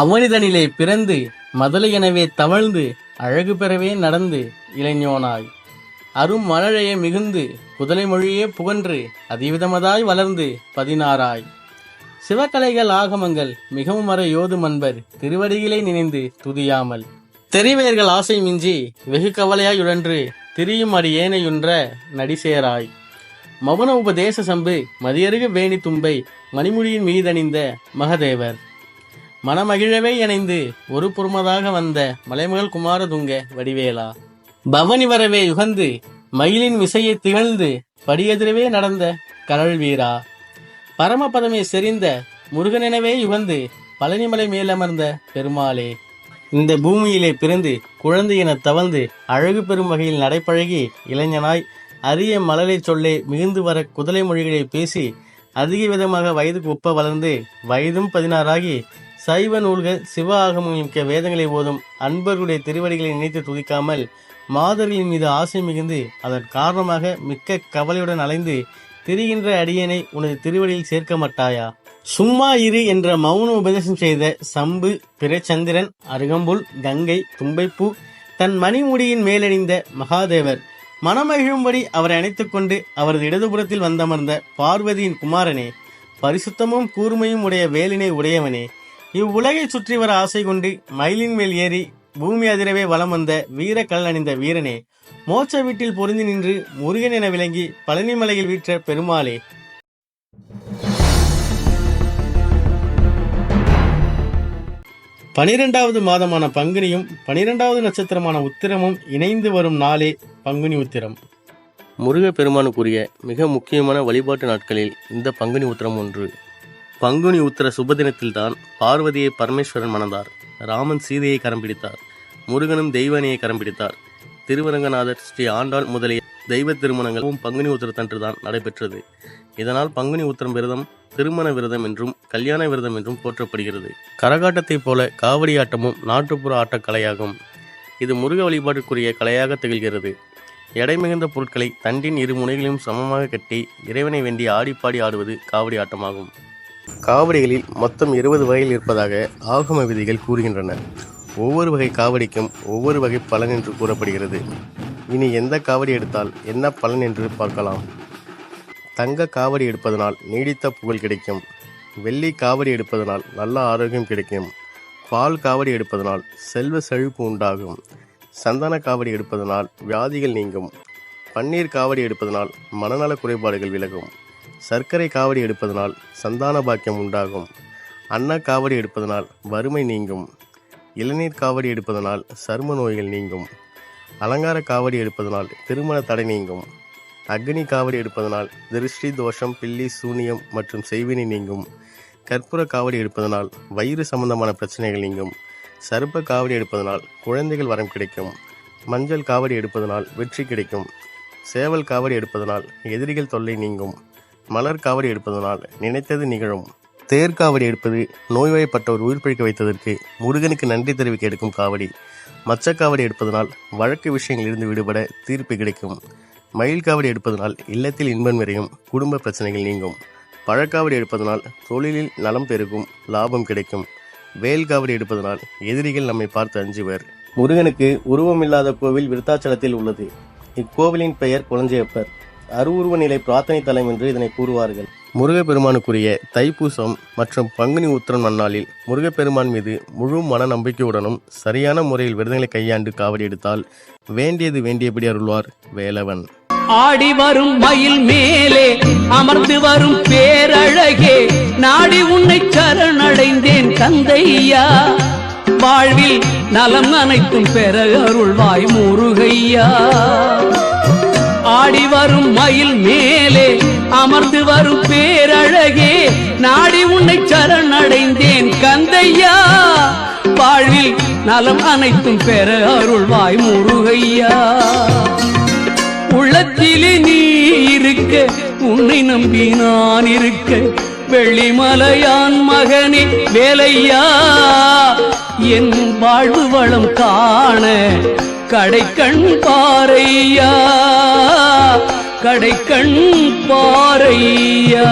அவனிதனிலே பிறந்து மதலை எனவே தவழ்ந்து அழகு பெறவே நடந்து இளைஞனாய். அரும் மழலையே மிகுந்து குதலை மொழியே புகன்று அதிவிதமதாய் வளர்ந்து பதினாறாய். சிவகலைகள் ஆகமங்கள் மிகவும் மற யோது மன்பர் திருவடியிலே நினைந்து துதியாமல். தெரிவேர்கள் ஆசை மிஞ்சி வெகு கவலையாய் உழன்று திரியும் அடியேனையுன்ற நடிசேராய். மௌன உபதேச சம்பு மதியருகு வேணி தும்பை மணிமுடியின் மீதணிந்த மகதேவர். மனமகிழவே இணைந்து ஒரு புறமதாக வந்த மலைமகள் குமாரதுங்க வடிவேலா. பவனி வரவே யுகந்து மயிலின் விசையை திகழ்ந்து படியெதிரவே நடந்த கரள் வீரா பரமபதமே செறிந்த முருகனெனவே யுகந்து பழனிமலை மேலமர்ந்த பெருமாளே. இந்த பூமியிலே பிறந்து குழந்தை என தவழ்ந்து அழகு பெறும் வகையில் நடைப்பழகி இளைஞனாய் அரிய மலரை சொல்லே மிகுந்து வர குதலை மொழிகளை பேசி அதிக விதமாக வயதுக்கு ஒப்ப வளர்ந்து வயதும் பதினாறாகி சைவ நூல்கள் சிவ ஆகமம் மிக்க வேதங்களை ஓதும் அன்பர்களுடைய திருவடிகளை நினைத்து துதிக்காமல் மாதர்களின் மீது ஆசை மிகுந்து அதன் காரணமாக மிக்க கவலையுடன் அலைந்து திரிகின்ற அடியனை உனது திருவடியில் சேர்க்க மாட்டாயா? சும்மா இரு என்ற மௌன உபதேசம் செய்த சம்பு பிறச்சந்திரன் அருகம்புல் கங்கை தும்பைப்பூ தன் மணிமுடியின் மேலணிந்த மகாதேவர் மனமகிழும்படி அவரை அணைத்துக்கொண்டு அவரது இடதுபுறத்தில் வந்தமர்ந்த பார்வதியின் குமாரனே பரிசுத்தமும் கூர்மையும் உடைய வேலினை உடையவனே இவ்வுலகை சுற்றி வர ஆசை கொண்டு மயிலின் மேல் ஏறி பூமி அதிரவே வலம் வந்த வீர கல் அணிந்த வீரனே மோட்ச வீட்டில் பொருந்தி நின்று முருகன் என விளங்கி பழனிமலையில் வீற்ற பெருமாளே. பனிரெண்டாவது மாதமான பங்குனியும் பனிரெண்டாவது நட்சத்திரமான உத்திரமும் இணைந்து வரும் நாளே பங்குனி உத்திரம். முருக பெருமானுக்குரிய மிக முக்கியமான வழிபாட்டு நாட்களில் இந்த பங்குனி உத்திரம் ஒன்று. பங்குனி உத்திர சுபதினத்தில்தான் பார்வதியை பரமேஸ்வரன் மணந்தார். ராமன் சீதையை கரம் பிடித்தார். முருகனும் தெய்வனையை கரம் பிடித்தார். திருவரங்கநாதர் ஸ்ரீ ஆண்டாள் முதலிய தெய்வ திருமணங்களும் பங்குனி உத்திரத்தன்று தான் நடைபெற்றது. இதனால் பங்குனி உத்திரம் விரதம் திருமண விரதம் என்றும் கல்யாண விரதம் என்றும் போற்றப்படுகிறது. கரகாட்டத்தைப் போல காவடி ஆட்டமும் நாட்டுப்புற ஆட்டக்கலையாகும் இது முருக வழிபாட்டுக்குரிய கலையாக திகழ்கிறது. எடை மிகுந்த பொருட்களை தண்டின் இரு முனைகளிலும் சமமாக கட்டி இறைவனை வேண்டி ஆடிப்பாடி ஆடுவது காவடி ஆட்டமாகும். காவடிகளில் மொத்தம் இருபது வகையில் இருப்பதாக ஆகம விதிகள் கூறுகின்றன. ஒவ்வொரு வகை காவடிக்கும் ஒவ்வொரு வகை பலன் என்று கூறப்படுகிறது. இனி எந்த காவடி எடுத்தால் என்ன பலன் என்று பார்க்கலாம். தங்க காவடி எடுப்பதனால் நீடித்த புகழ் கிடைக்கும். வெள்ளி காவடி எடுப்பதனால் நல்ல ஆரோக்கியம் கிடைக்கும். பால் காவடி எடுப்பதனால் செல்வ செழிப்பு உண்டாகும். சந்தன காவடி எடுப்பதனால் வியாதிகள் நீங்கும். பன்னீர் காவடி எடுப்பதனால் மனநல குறைபாடுகள் விலகும். சர்க்கரை காவடி எடுப்பதனால் சந்தான பாக்கியம் உண்டாகும். அன்ன காவடி எடுப்பதனால் வறுமை நீங்கும். இளநீர் காவடி எடுப்பதனால் சரும நோய்கள் நீங்கும். அலங்கார காவடி எடுப்பதனால் திருமண தடை நீங்கும். அக்னி காவடி எடுப்பதனால் திருஷ்டி தோஷம் பில்லி சூனியம் மற்றும் செய்வினை நீங்கும். கற்பூர காவடி எடுப்பதனால் வயிறு சம்பந்தமான பிரச்சனைகள் நீங்கும். சர்ப்ப காவடி எடுப்பதனால் குழந்தைகள் வரம் கிடைக்கும். மஞ்சள் காவடி எடுப்பதனால் வெற்றி கிடைக்கும். சேவல் காவடி எடுப்பதனால் எதிரிகள் தொல்லை நீங்கும். மலர் காவடி எடுப்பதனால் நினைத்தது நிகழும். தேர் காவடி எடுப்பது நோய்வாய்ப்பட்டவர் உயிர் பிழைக்க வைத்ததற்கு முருகனுக்கு நன்றி தெரிவிக்க எடுக்கும் காவடி. மச்சக்காவடி எடுப்பதனால் வழக்கு விஷயங்களிலிருந்து விடுபட தீர்ப்பு கிடைக்கும். மயில் காவடி எடுப்பதனால் இல்லத்தில் இன்பம் நிறையும் குடும்ப பிரச்சனைகள் நீங்கும். பழக்காவடி எடுப்பதனால் தொழிலில் நலம் பெருகும் லாபம் கிடைக்கும். வேல் காவடி எடுப்பதனால் எதிரிகள் நம்மை பார்த்து அஞ்சுவர். முருகனுக்கு உருவமில்லாத கோவில் விருத்தாச்சலத்தில் உள்ளது. இக்கோவிலின் பெயர் குளஞ்சையப்பர் அருவுருவ நிலை பிரார்த்தனை தலம் என்று இதனை கூறுவார்கள். முருகப்பெருமானுக்குரிய தைப்பூசம் மற்றும் பங்குனி உத்திரம் நன்னாளில் முருகப்பெருமான் மீது முழு மன நம்பிக்கையுடனும் சரியான முறையில் விரதங்களை கையாண்டு காவடி எடுத்தால் வேண்டியது வேண்டியபடி அருள்வார் வேலவன். ஆடி வரும் மயில் மேலே அமர்ந்து வரும் பேரழகே நாடி உன்னை சரணடைந்தேன் தந்தையா. வாழ்வில் நலம் அனைத்தும் பெற அருள்வாய் முருகையா. ஆடி வரும் மயில் மேலே அமர்ந்து வரும் பேரழகே. நாடி உன்னை சரணடைந்தேன் கந்தையா. வாழ்வில் நலம் அனைத்தும் பெற அருள்வாய் முருகையா. உள்ளத்திலே நீ இருக்க உன்னை நம்பி நான் இருக்க. வெள்ளிமலையான் மகனே வேலையா. என் வாழ்வு வளம் காண கடைக்கண் பாறையா? கடைக்கண் பாறையா?